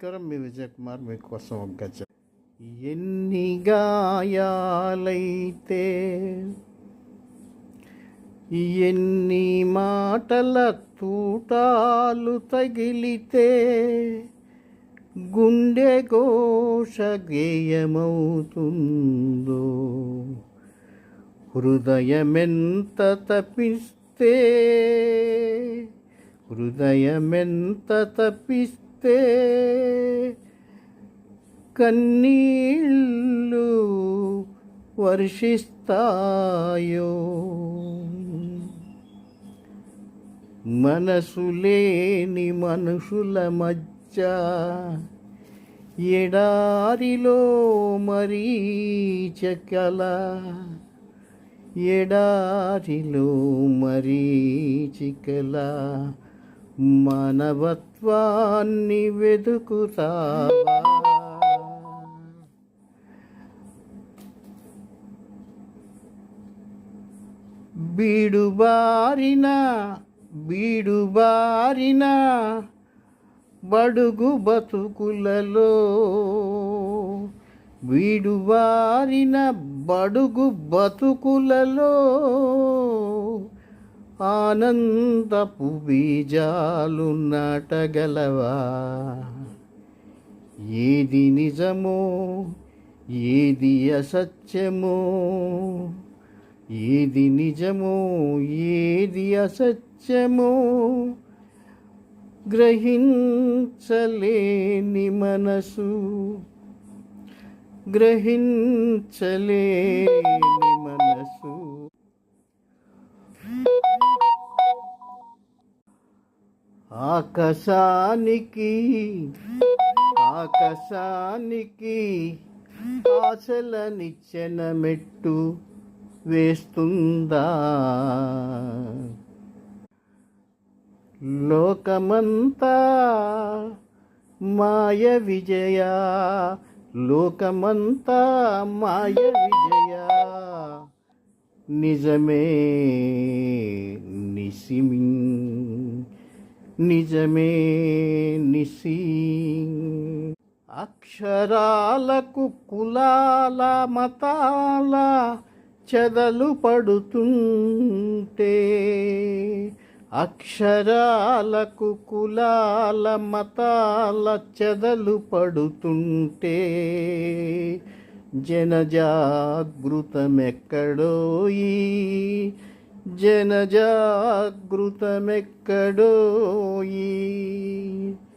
నమస్కారం మీ విజయ్ కుమార్ మీకోసం ఒక గజ. ఎన్ని గాయాలైతే ఎన్ని మాటల తూటాలు తగిలితే గుండె ఘోష గేయమవుతుందో. హృదయమెంత తపిస్తే హృదయమెంత తపిస్తే చూస్తే కన్నీళ్ళు వర్షిస్తాయో. మనసు లేని మనుషుల మధ్య ఎడారిలో మరీచకల ఎడారిలో మరీచికల మనవత్వాన్ని వెతుకుతావా బీడుబారిన బీడుబారిన బడుగు బతుకులలో వీడువారిన బడుగు బతుకులలో ఆనందపు బీజాలు నాటగలవా? ఏది నిజమో ఏది అసత్యమో ఏది నిజమో ఏది అసత్యమో గ్రహించలేని మనసు గ్రహించలేని మనసు. ఆకాశానికి ఆకాశానికి ఆశల నిచ్చెన మెట్టు వేస్తుందా? లోకమంతా మాయ విజయ? లోకమంతా మాయ విజయ? నిజమే నిసిమి నిజమే నిసి. అక్షరాలకు కులాల మతాల చెదలు పడుతుంటే అక్షరాలకు కులాల మతాల చెదలు పడుతుంటే జనజాగృతమెక్కడోయి జనజాగృతమెక్కడోయి?